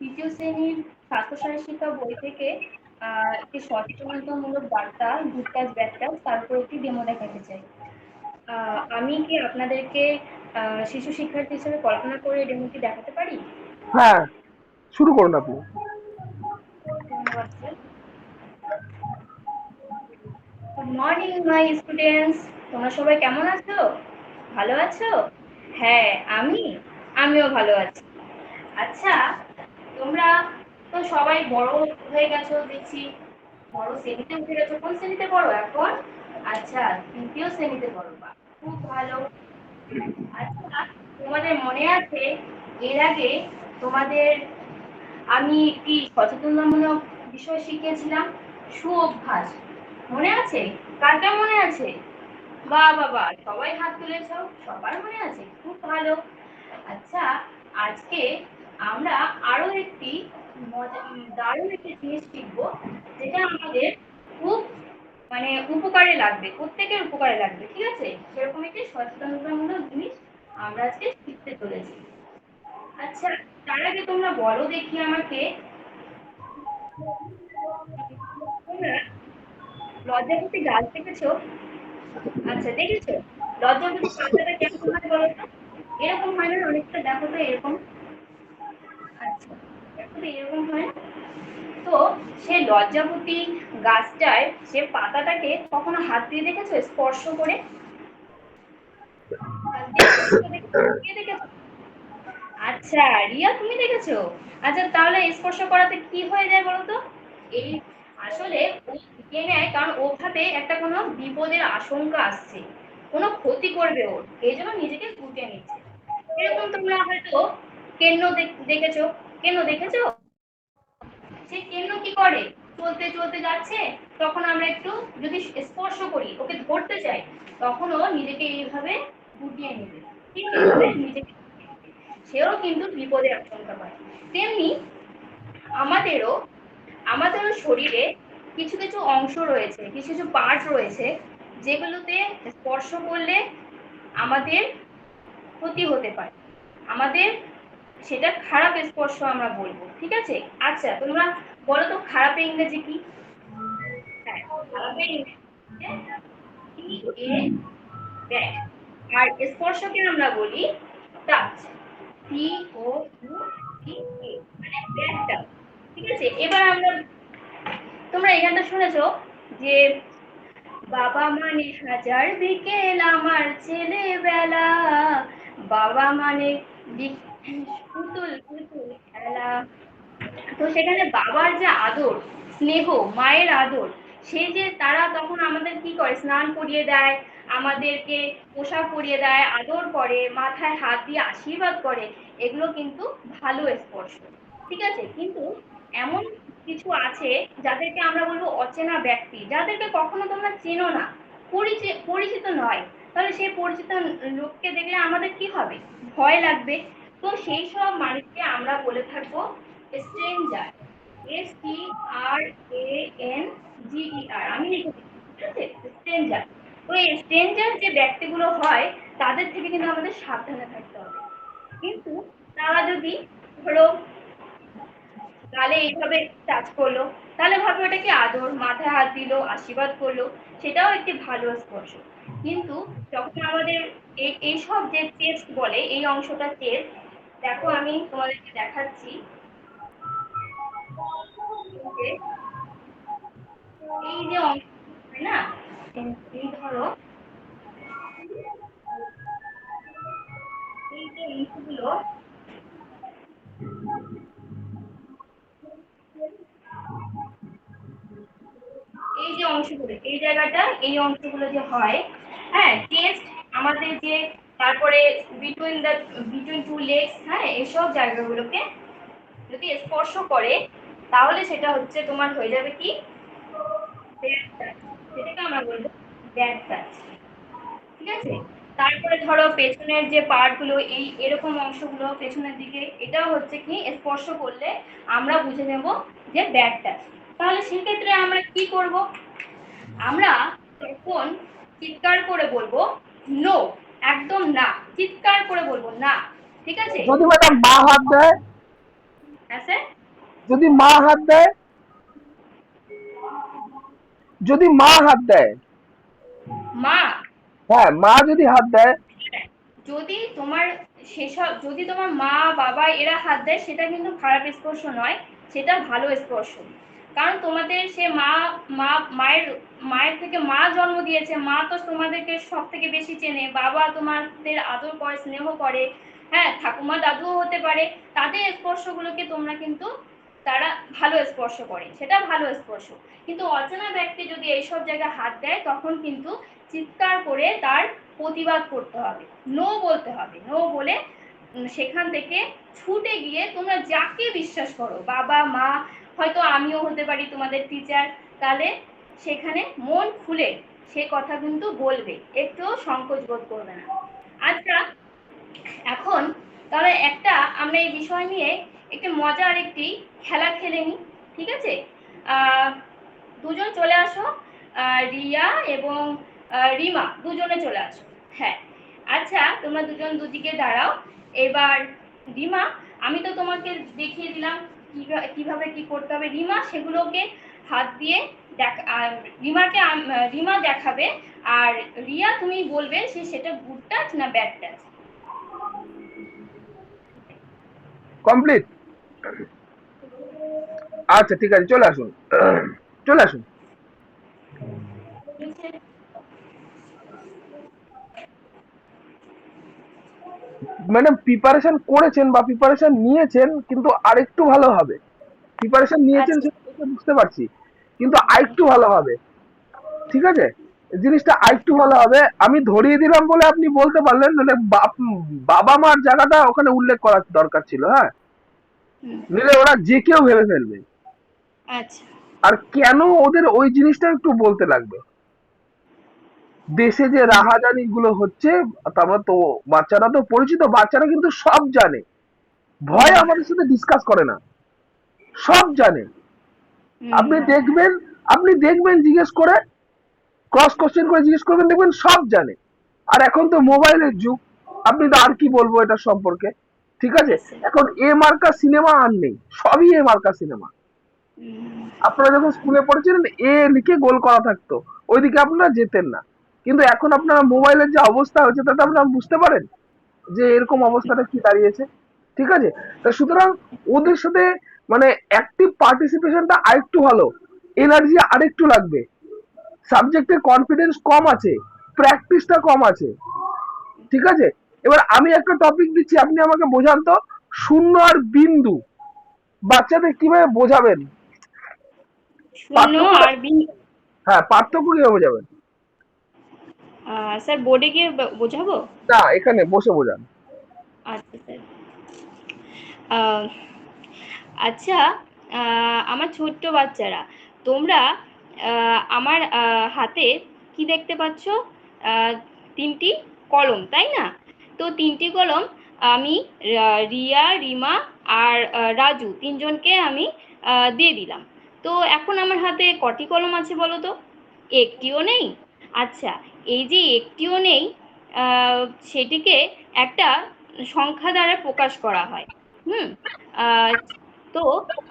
তৃতীয় শ্রেণির স্বাস্থ্যসারী শিক্ষা বই থেকে একটি সচেতনতামূলক বার্তা গুড ব্যাড টাচ তার উপর একটি ডেমো দেখাতে চাই। আহ, আমি কি আপনাদেরকে শিশু শিক্ষার্থী হিসেবে কল্পনা করে ডেমোটি দেখাতে পারি? হ্যাঁ শুরু করুন আপনি। গুড মর্নিং মাই স্টুডেন্টস তোমরা সবাই কেমন আছো? ভালো আছো? হ্যাঁ আমি আমিও ভালো আছি। আচ্ছা তোমরা তো সবাই বড় হয়ে গেছো, দেখছি বড় শ্রেণীতে উঠে গেছো। কোন শ্রেণীতে পড়ো এখন? আচ্ছা তৃতীয় শ্রেণীতে পড়ো বা। খুব ভালো। আচ্ছা তোমাদের মনে আছে, এর আগে তোমাদের আমি একটি সচেতনতামূলক বিষয় শিখিয়েছিলাম, সুঅভ্যাস। মনে আছে? কার কার মনে আছে? বা বাবা সবাই হাত তুলেছ? সবার মনে আছে? খুব ভালো। আচ্ছা আজকে আমরা আরও একটি দারুণ একটি জিনিস শিখব, যেটা আমাদের খুব মানে উপকারে লাগবে, প্রত্যেকের উপকারে লাগবে, ঠিক আছে? সেরকম একটি সচেতনতামূলক জিনিস আমরা আজকে শিখতে চলেছি। আচ্ছা তার আগে তোমরা বলো দেখি আমাকে। লজ্জাপতি গাছ দেখেছ আচ্ছা দেখেছ? লজ্জাপতি পাতাটা কেমন হয় বলো তো? এরকম হয় না, অনেকটা দেখো তো, এরকম। তো সে লজ্জাপতি গাছটায় সে পাতাটাকে কখনো হাত দিয়ে দেখেছ? স্পর্শ করে? আচ্ছা রিয়া, তুমি দেখেছ? আচ্ছা তাহলে স্পর্শ করাতে কি হয়ে যায় বলো তো? এই আসলে ও ঢুকে নেয়? কারণ ওভাবে একটা কোনো বিপদের আশঙ্কা আসছে। কোনো ক্ষতি করবে ওর। এই জন্য নিজেকে গুটিয়ে নিচ্ছে। এরকম তোমরা হয়তো কেন্ন দেখ- দেখেছ। কেন দেখেছ? সে কেন কি করে? চলতে চলতে যাচ্ছে, তখন আমরা একটু যদি স্পর্শ করি, ওকে ধরতে চাই তখন ও নিজেকে এইভাবে গুটিয়ে নেবে। নিজেকে সেও কিন্তু বিপদের আশঙ্কা পায়। তেমনি আমাদেরও আমাদেরও শরীরে কিছু কিছু অংশ রয়েছে, কিছু কিছু পার্ট রয়েছে, যেগুলোতে স্পর্শ করলে আমাদের ক্ষতি হতে পারে। আমাদের সেটা খারাপ স্পর্শ আমরা বলব, ঠিক আছে? আচ্ছা তোমরা বলো তো, খারাপের ইংরেজি কি? হ্যাঁ আর স্পর্শকে আমরা বলি টাচ টি ও মানে ঠিক আছে? এবার আমরা, তোমরা এখানটা শুনেছো যে বাবা মানে হাজার বিকেল আমার ছেলেবেলা, বাবা মানে পুতুল পুতুল, খেলা। তো সেখানে বাবার যে আদর, স্নেহ, মায়ের আদর সেই যে তারা তখন আমাদের কি করে? স্নান করিয়ে দেয়, আমাদেরকে পোশাক পরিয়ে দেয়, আদর করে, মাথায় হাত দিয়ে আশীর্বাদ করে, এগুলো কিন্তু ভালো স্পর্শ। ঠিক আছে? কিন্তু এমন কিছু আছে যাদেরকে আমরা বলব অচেনা ব্যক্তি, যাদেরকে কখনো তোমরা চেনো না পরিচিত পরিচিত নয়। তাহলে সেই পরিচিত লোককে দেখলে আমাদের কি হবে? ভয় লাগবে। তো সেই সব মানুষকে আমরা বলে থাকব stranger S T R A N G E R আমি লিখে দিচ্ছি, ঠিক আছে? স্ট্রেঞ্জার তো এই স্ট্রেঞ্জার যে ব্যক্তিগুলো হয় তাদের থেকে কিন্তু আমাদের সাবধানে থাকতে হবে। কিন্তু তারা যদি ধরো গালে এইভাবে টাচ করল তাহলে ভাবে আদর মাথায় হাত দিল আশীর্বাদ করল সেটাও একটি ভালো স্পর্শ। কিন্তু যখন আমাদের এই এইসব যে চেস্ট বলে এই অংশটা চেস্ট দেখো, আমি তোমাদেরকে দেখাচ্ছি। এই যে- অংশ না? এই ধরো। এই যে অংশগুলো, এই যে অংশগুলো, এই জায়গাটা, এই অংশগুলো যে হয় হ্যাঁ টেস্ট আমাদের যে তারপরে between the between two legs হ্যাঁ এসব জায়গাগুলোকে যদি স্পর্শ করে, তাহলে সেটা হচ্ছে তোমার হয়ে যাবে কি? সেটাকে আমরা বলব টাচ ঠিক আছে? তারপরে ধরো পেছনের যে পার্টগুলো এই এরকম অংশগুলো পেছনের দিকে, এটাও হচ্ছে কি? স্পর্শ করলে আমরা বুঝে নেব যে ব্যাড টাচ তাহলে সেক্ষেত্রে আমরা কি করব? আমরা তখন চিৎকার করে বলব নো একদম না চিৎকার করে বলব না ঠিক আছে? যদি ম্যাডাম বা হাত দেয়? হ্যাঁ স্যার? যদি মা হাত দেয়? যদি মা হাত দেয়? মা? হ্যাঁ মা যদি হাত দেয়? যদি তোমার সেসব যদি তোমার মা বাবা এরা হাত দেয় সেটা কিন্তু খারাপ স্পর্শ নয় সেটা ভালো স্পর্শ। কারণ তোমাদের সে মা মা, মায়ের মায়ের থেকে মা জন্ম দিয়েছে, মা তো তোমাদেরকে সব থেকে বেশি চেনে। বাবা তোমাদের আদর করে, স্নেহ করে। হ্যাঁ ঠাকুমা দাদুও হতে পারে। তাদের স্পর্শগুলোকে তোমরা কিন্তু তারা ভালো স্পর্শ করে। সেটা ভালো স্পর্শ। কিন্তু অচেনা ব্যক্তি যদি এইসব জায়গায় হাত দেয়, তখন কিন্তু চিৎকার করে তার প্রতিবাদ করতে হবে। নো বলতে হবে। নো বলে সেখান থেকে ছুটে গিয়ে তোমরা যাকে বিশ্বাস করো, বাবা, মা হয়তো আমিও হতে পারি তোমাদের টিচার তাহলে সেখানে মন খুলে সে কথা কিন্তু বলবে, একটুও সংকোচ বোধ করবে না। আচ্ছা এখন তাহলে একটা আমরা এই বিষয় নিয়ে একটি মজার একটি খেলা খেলে নিই, ঠিক আছে? দুজন চলে আসো রিয়া এবং রিমা, দুজনে চলে আসো। হ্যাঁ আচ্ছা তোমরা দুজন দুদিকে দাঁড়াও। এবার রিমা, আমি তো তোমাকে দেখিয়ে দিলাম। কীভাবে কি করতে হবে? রিমা সেগুলোকে হাত দিয়ে রিমাকে রিমা দেখাবে, আর রিয়া তুমি বলবে সে সেটা গুড টাচ না ব্যাড টাচ কমপ্লিট আচ্ছা ঠিক আছে, চলে আসুন। চলে আসুন। ম্যাডাম প্রিপারেশন করেছেন বা প্রিপারেশন নিয়েছেন কিন্তু আরেকটু ভালো হবে। প্রিপারেশন নিয়েছেন আচ্ছা। সেটা বুঝতে পারছি কিন্তু আরেকটু ভালো হবে। ঠিক আছে? জিনিসটা আরেকটু ভালো হবে। আমি ধরিয়ে দিলাম বলে আপনি বলতে পারলেন বাপ- বাবা মার জায়গাটা ওখানে উল্লেখ করার দরকার ছিল হ্যাঁ? নিলে ওরা যে কেউ ভেবে ফেলবে। আচ্ছা। আর কেন ওদের ওই জিনিসটা একটু বলতে লাগবে? দেশে যে রাহাজানি গুলো হচ্ছে তারপর তো বাচ্চারা তো পরিচিত বাচ্চারা কিন্তু সব জানে। ভয় আমাদের সাথে ডিসকাস করে না। সব জানে। আপনি দেখবেন আপনি দেখবেন জিজ্ঞেস করে ক্রস কোশ্চেন করে জিজ্ঞেস করবেন দেখবেন সব জানে। আর এখন তো মোবাইলের যুগ। আপনি তো আর কি বলব এটা সম্পর্কে? ঠিক আছে? এখন এ মার্কা সিনেমা আর নেই। সবই এ মার্কা সিনেমা। আপনারা যখন স্কুলে পড়েছিলেন এ লিখে গোল করা থাকতো। ওইদিকে আপনারা যেতেন না। কিন্তু এখন আপনারা মোবাইলের যে অবস্থা হয়েছে তাতে আপনারা বুঝতে পারেন যে এরকম অবস্থাটা কি দাঁড়িয়েছে। ঠিক আছে? তা সুতরাং ওদের সাথে মানে অ্যাক্টিভ পার্টিসিপেশনটা আরেকটু ভালো। এনার্জি আরেকটু লাগবে। সাবজেক্টে কনফিডেন্স কম আছে প্র্যাকটিসটা কম আছে। ঠিক আছে? এবার আমি একটা টপিক দিচ্ছি আপনি আমাকে বোঝান তো। শূন্য আর বিন্দু। বাচ্চাদের কীভাবে বোঝাবেন? হ্যাঁ পার্থক্য কীভাবে বোঝাবেন? স্যার বোর্ডে গিয়ে বোঝাবো? না এখানে বসে বোঝান। আচ্ছা স্যার। আচ্ছা আমার ছোট্ট বাচ্চারা তোমরা আমার হাতে কি দেখতে পাচ্ছ? তিনটি কলম তাই না? তো তিনটি কলম আমি রিয়া রিমা আর রাজু তিনজনকে আমি দিয়ে দিলাম। তো এখন আমার হাতে কটি কলম আছে বলো তো? একটিও নেই আচ্ছা এই যে একটিও নেই সেটিকে একটা সংখ্যা দ্বারা প্রকাশ করা হয়। হুম? তো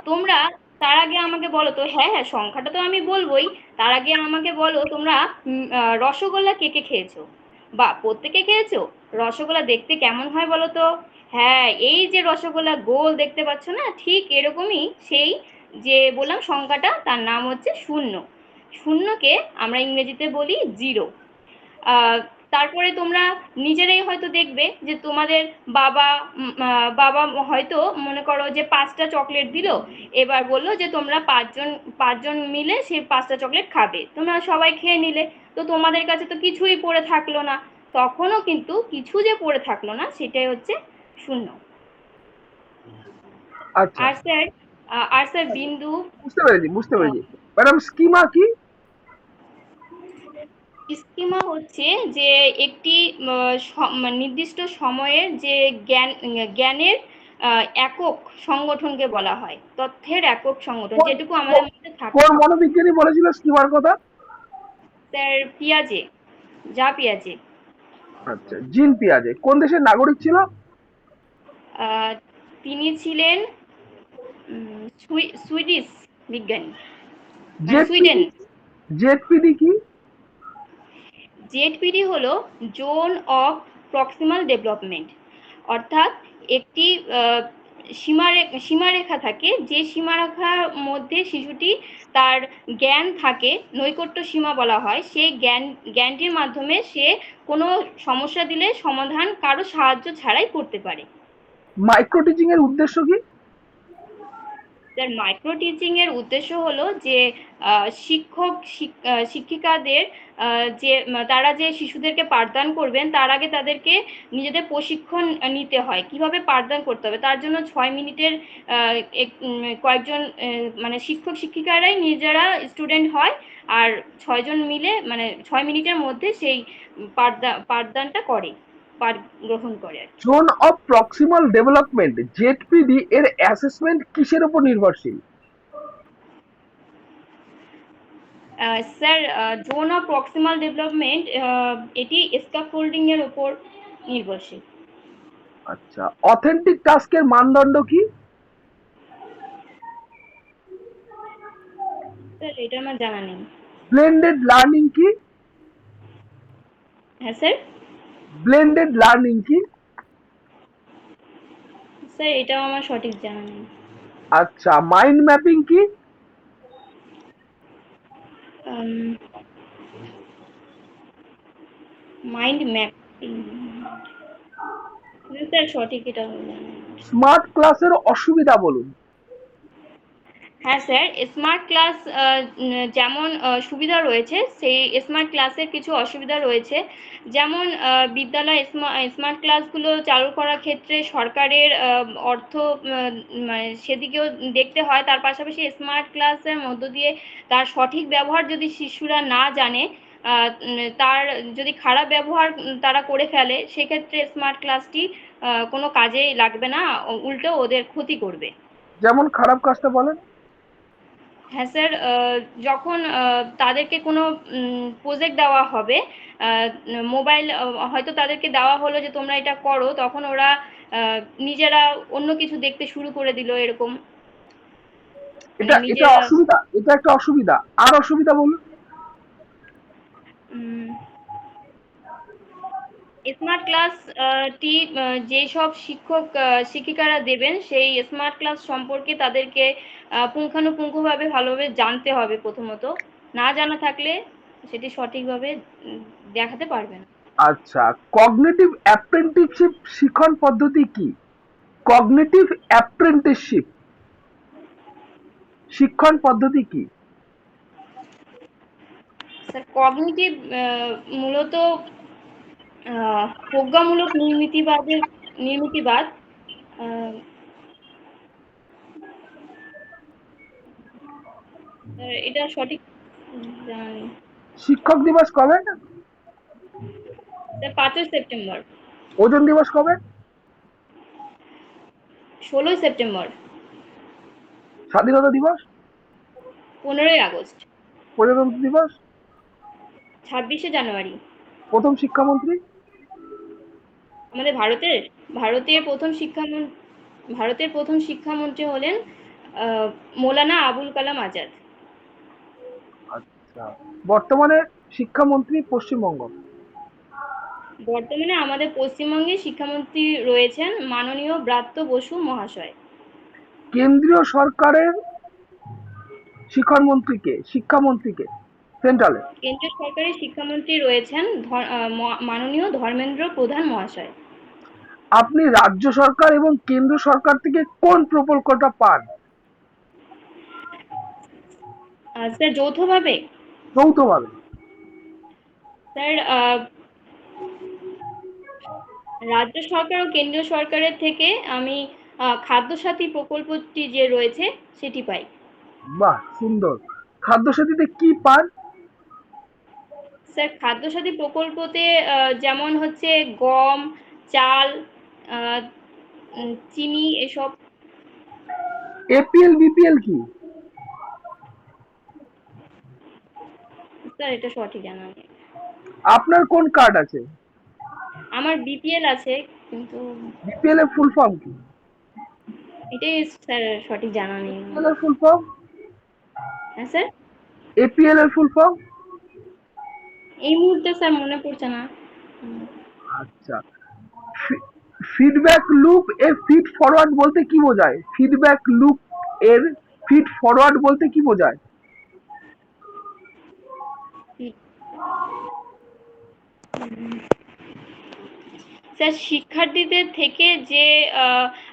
তোমরা তার আগে আমাকে বলো তো হ্যাঁ হ্যাঁ সংখ্যাটা তো আমি বলবোই। তার আগে আমাকে বলো, তোমরা রসগোল্লা কে কে খেয়েছো? বা প্রত্যেকে খেয়েছো? রসগোল্লা দেখতে কেমন হয় বলো তো? হ্যাঁ এই যে রসগোল্লা গোল দেখতে পাচ্ছ না, ঠিক এরকমই সেই যে বললাম, সংখ্যাটা, তার নাম হচ্ছে শূন্য। শূন্যকে আমরা ইংরেজিতে বলি জিরো। তারপরে তোমরা নিজেরাই হয়তো দেখবে যে তোমাদের বাবা বাবা হয়তো মনে করো যে পাঁচটা চকলেট দিলো এবার বলল যে তোমরা পাঁচজন পাঁচজন মিলে সেই পাঁচটা চকলেট খাবে। তোমরা সবাই খেয়ে নিলে। তো তোমাদের কাছে তো কিছুই পড়ে থাকল না। তখনও কিন্তু কিছু যে পড়ে থাকল না সেটাই হচ্ছে শূন্য। আচ্ছা। আর স্যার আর স্যার বিন্দু? বুঝতে পেরেছি বুঝতে পেরেছি। ম্যাডাম স্কিমা কি? স্কিমা হচ্ছে যে একটি মানে নির্দিষ্ট সময়ের যে জ্ঞান জ্ঞানের একক সংগঠনকে বলা হয় তথ্যের একক সংগঠন যেটুকু আমাদের মধ্যে থাকে। কোন মনোবিজ্ঞানী বলেছিল স্কিমার কথা? স্যার পিয়াজে যা পিয়াজে। আচ্ছা জিন পিয়াজে কোন দেশের নাগরিক ছিল? তিনি ছিলেন সুইডিশ বিজ্ঞানী। সুইডেন। জেডপিডি কি? জেডপিডি হলো জোন অফ প্রক্সিমাল ডেভেলপমেন্ট। অর্থাৎ একটি আহ, সীমারে- সীমারেখা থাকে যে সীমারেখার মধ্যে শিশুটি তার জ্ঞান থাকে নৈকট্য সীমা বলা হয় সেই জ্ঞান জ্ঞানটির মাধ্যমে সে কোনো সমস্যা দিলে সমাধান কারও সাহায্য ছাড়াই করতে পারে। মাইক্রো টিচিং এর উদ্দেশ্য কি? স্যার মাইক্রো টিচিং এর উদ্দেশ্য হলো যে শিক্ষক, শিক- শিক্ষিকাদের যে তারা যে শিশুদেরকে পাঠদান করবেন, তার আগে তাদেরকে নিজেদের প্রশিক্ষণ নিতে হয়। কীভাবে পাঠদান করতে হবে? তার জন্য ছয় মিনিটের কয়েকজন মানে শিক্ষক, শিক্ষিকারাই নিজেরা স্টুডেন্ট হয় আর ছয়জন মিলে মানে ছয় মিনিটের মধ্যে সেই পাঠদান পাঠদানটা করে। গ্রহণ করে। Zone of proximal development ZPD এর অ্যাসেসমেন্ট কিসের উপর নির্ভরশীল? Sir zone of proximal development এটি স্ক্যাফোল্ডিং এর উপর নির্ভরশীল। আচ্ছা অথেন্টিক টাস্কের মানদণ্ড কি? স্যার এটা আমার জানা নেই। ব্লেন্ডেড লার্নিং কি? হ্যাঁ স্যার? ব্লেন্ডেড লার্নিং কি? স্যার এটাও আমার সঠিক জানা নেই। আচ্ছা মাইন্ড ম্যাপিং কি? মাইন্ড ম্যাপিং স্যার সঠিক এটা স্মার্ট ক্লাসের অসুবিধা বলুন। হ্যাঁ স্যার স্মার্ট ক্লাস যেমন সুবিধা রয়েছে, সেই স্মার্ট ক্লাসের কিছু অসুবিধা রয়েছে। যেমন বিদ্যালয় স্মার্ট ক্লাসগুলো চালু করার ক্ষেত্রে সরকারের অর্থ মানে সেদিকেও দেখতে হয়। তার পাশাপাশি স্মার্ট ক্লাসের মধ্য দিয়ে তার সঠিক ব্যবহার যদি শিশুরা না জানে তার যদি খারাপ ব্যবহার তারা করে ফেলে, সেক্ষেত্রে স্মার্ট ক্লাসটি কোনো কাজেই লাগবে না উল্টো ওদের ক্ষতি করবে। যেমন খারাপ কাজটা বলেন। হ্যাঁ স্যার যখন তাদেরকে কোনো প্রজেক্ট দেওয়া হবে মোবাইল হয়তো তাদেরকে দেওয়া হলো যে তোমরা এটা করো তখন ওরা নিজেরা অন্য কিছু দেখতে শুরু করে দিল এরকম। এটা এটা অসুবিধা এটা একটা অসুবিধা। আর অসুবিধা বলুন। স্মার্ট ক্লাস টি যেসব শিক্ষক শিক্ষিকারা দেবেন সেই স্মার্ট ক্লাস সম্পর্কে তাদেরকে পুঙ্খানুপুঙ্খভাবে ভালোভাবে জানতে হবে প্রথমত। না জানা থাকলে সেটি সঠিকভাবে দেখাতে পারবে না আচ্ছা কগনিটিভ অ্যাপ্রেন্টিসশিপ শিখন পদ্ধতি কি? কগনিটিভ অ্যাপ্রেন্টিসশিপ শিক্ষণ পদ্ধতি কি? স্যার কগনিটিভ মূলত প্রজ্ঞামূলক নির্মিতিবাদের নির্মিতিবাদ আহ, এটা সঠিক শিক্ষক দিবস কবে? পাঁচই সেপ্টেম্বর। ওজন দিবস কবে? ষোলোই সেপ্টেম্বর। স্বাধীনতা দিবস? পনেরোই আগস্ট। প্রজাতন্ত্র দিবস? ছাব্বিশে জানুয়ারি। প্রথম শিক্ষামন্ত্রী? আমাদের ভারতের ভারতের প্রথম শিক্ষামন্ত্রী ভারতের প্রথম শিক্ষামন্ত্রী হলেন মৌলানা আবুল কালাম আজাদ। আচ্ছা। বর্তমানে শিক্ষামন্ত্রী পশ্চিমবঙ্গ? বর্তমানে আমাদের পশ্চিমবঙ্গে শিক্ষামন্ত্রী রয়েছেন মাননীয় ব্রাত্য বসু মহাশয়। কেন্দ্রীয় সরকারের শিক্ষামন্ত্রীকে শিক্ষামন্ত্রীকে? সেন্ট্রালে? কেন্দ্রীয় সরকারের শিক্ষামন্ত্রী রয়েছেন মাননীয় ধর্মেন্দ্র প্রধান মহাশয়। আপনি রাজ্য সরকার এবং কেন্দ্র সরকার থেকে কোন প্রকল্পটা পান? স্যার যৌথভাবে? যৌথভাবে। স্যার রাজ্য সরকার ও কেন্দ্রীয় সরকারের থেকে আমি খাদ্যসাথী প্রকল্পটি যে রয়েছে সেটি পাই। বাহ সুন্দর। খাদ্য খাদ্যসাথীতে কি পান? স্যার খাদ্যসাথী প্রকল্পতে যেমন হচ্ছে গম চাল চিনি এসব। এপিএল বিপিএল কি? স্যার এটা সঠিক জানা নেই। আপনার কোন কার্ড আছে? আমার বিপিএল আছে কিন্তু বিপিএল এর ফুল ফর্ম কি? এটাই স্যার সঠিক জানা নেই। এপিএল এর ফুল ফর্ম? হ্যাঁ স্যার? এপিএল এর ফুল ফর্ম? এই মুহূর্তে স্যার মনে পড়ছে না। আচ্ছা। ফিডব্যাক লুপ এর ফিড ফরওয়ার্ড বলতে কি বোঝায়? ফিডব্যাক লুপ এর ফিড ফরওয়ার্ড বলতে কি বোঝায়? স্যার শিক্ষার্থীদের থেকে যে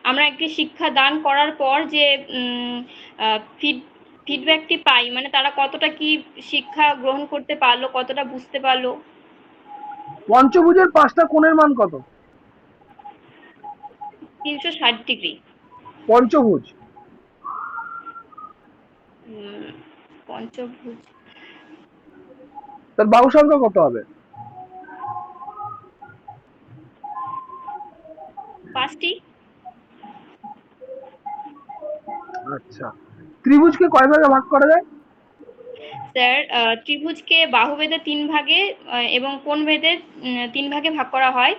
আমরা একটি শিক্ষা দান করার পর যে ফিড ফিডব্যাকটি পাই মানে তারা কতটা কি শিক্ষা গ্রহণ করতে পারল কতটা বুঝতে পারল? পঞ্চভুজের পাঁচটা কোণের মান কত? তিনশো ষাট ডিগ্রি। পঞ্চভুজ। পঞ্চভুজ। তার বাহু সংখ্যা কত হবে? পাঁচটি। আচ্ছা। ত্রিভুজকে কয় ভাগে ভাগ করা যায়? স্যার ত্রিভুজকে বাহুভেদে তিন ভাগে এবং কোণ ভেদে তিন ভাগে ভাগ করা হয়?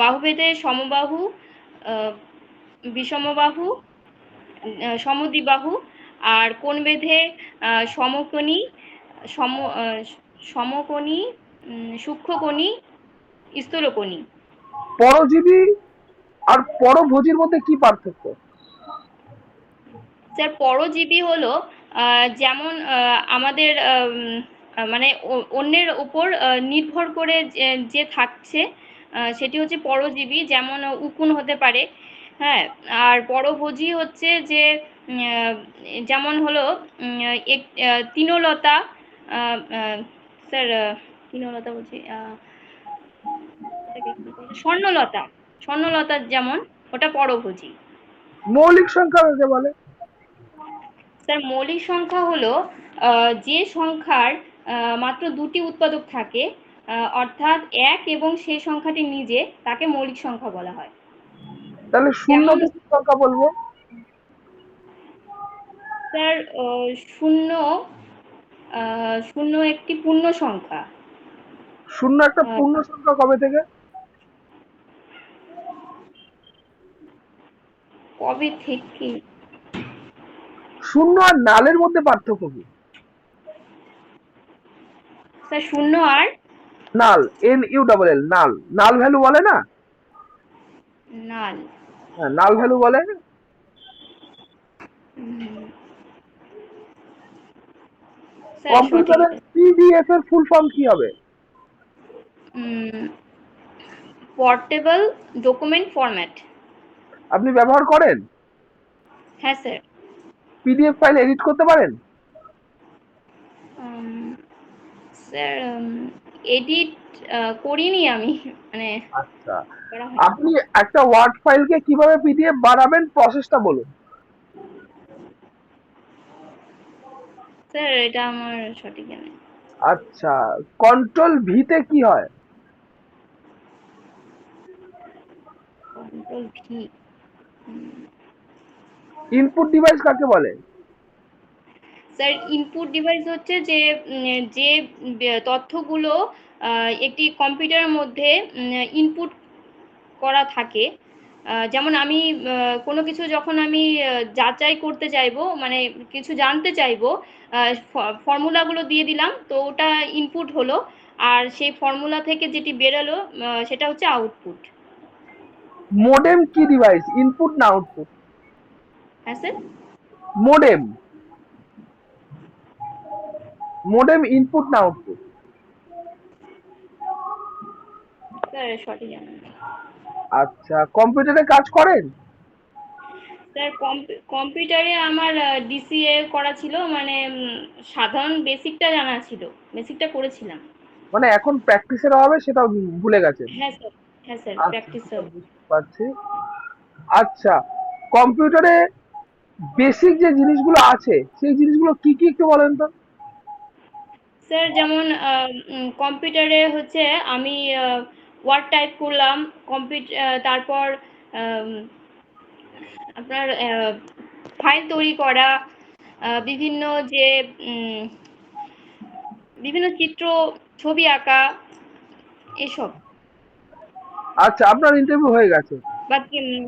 বাহুভেদে সমবাহু বিষমবাহু সমদ্বিবাহু আর কোণ ভেদে সমকোণী সম সমকোণী সূক্ষ্মকোণী স্থূলকোণী। পরজীবী আর পরভোজীর মধ্যে কি পার্থক্য? স্যার পরজীবী হলো যেমন আমাদের মানে অন্যের উপর নির্ভর করে যে থাকছে সেটি হচ্ছে পরজীবী যেমন উকুন হতে পারে হ্যাঁ আর পরভোজী হচ্ছে যে যেমন হলো এক আহ, স্যার তিনলতা বলছি? স্বর্ণলতা স্বর্ণলতা যেমন ওটা পরভোজী মৌলিক সংখ্যা বলে স্যার মৌলিক সংখ্যা হলো যে সংখ্যার মাত্র দুটি উৎপাদক থাকে অর্থাৎ এক এবং সেই সংখ্যাটি নিজে তাকে মৌলিক সংখ্যা বলা হয়। তাহলে শূন্য সংখ্যা বলব? স্যার শূন্য শূন্য একটি পূর্ণ সংখ্যা। শূন্য একটা। পূর্ণ সংখ্যা কবে থেকে? কবে থেকে? শূন্য আর নালের মধ্যে পার্থক্য কি? স্যার শূন্য আর? Null N U double L null. Null value বলে না? নাল। হ্যাঁ নাল ভ্যালু বলে কম্পিউটারে পিডিএফ এর ফুল ফর্ম কি হবে? পোর্টেবল ডকুমেন্ট ফরম্যাট আপনি ব্যবহার করেন? হ্যাঁ স্যার। পিডিএফ ফাইল এডিট করতে পারেন? স্যার এডিট করিনি আমি মানে আচ্ছা। আপনি একটা ওয়ার্ড ফাইলকে কীভাবে পিডিএফ বানাবেন প্রসেসটা বলুন। স্যার এটা আমার সঠিক জানা আচ্ছা কন্ট্রোল ভিতে কি হয়? কন্ট্রোল ভি ইনপুট ডিভাইস কাকে বলে? স্যার ইনপুট ডিভাইস হচ্ছে যে যে তথ্যগুলো একটি কম্পিউটারের মধ্যে ইনপুট করা থাকে। যেমন আমি কোনো কিছু যখন আমি যাচাই করতে চাইব মানে কিছু জানতে চাইব ফর্মুলাগুলো দিয়ে দিলাম তো ওটা ইনপুট হলো। আর সেই ফর্মুলা থেকে যেটি বেরোলো সেটা হচ্ছে আউটপুট মোডেম কি ডিভাইস ইনপুট না আউটপুট হ্যাঁ স্যার? মোডেম মোডেম ইনপুট না আউটপুট স্যার সঠিক জানা নেই। আচ্ছা কম্পিউটারে কাজ করেন? স্যার কম্পি- কম্পিউটারে আমার ডিসিএ করা ছিল মানে সাধারণ বেসিকটা জানা ছিল। বেসিকটা করেছিলাম। মানে এখন প্র্যাকটিসের অভাবে সেটা ভুলে গেছেন? হ্যাঁ স্যার। হ্যাঁ স্যার আচ্ছা, প্র্যাকটিস বুঝতে পারছি। আচ্ছা কম্পিউটারে বেসিক যে জিনিসগুলো আছে সেই জিনিসগুলো কি কি একটু বলেন তো? স্যার যেমন কম্পিউটারে হচ্ছে আমি ওয়ার্ড টাইপ করলাম কম্পিউটার তারপর আপনার ফাইল তৈরি করা বিভিন্ন যে বিভিন্ন চিত্র ছবি আঁকা এসব। আচ্ছা আপনার ইন্টারভিউ হয়ে গেছে। বা উম,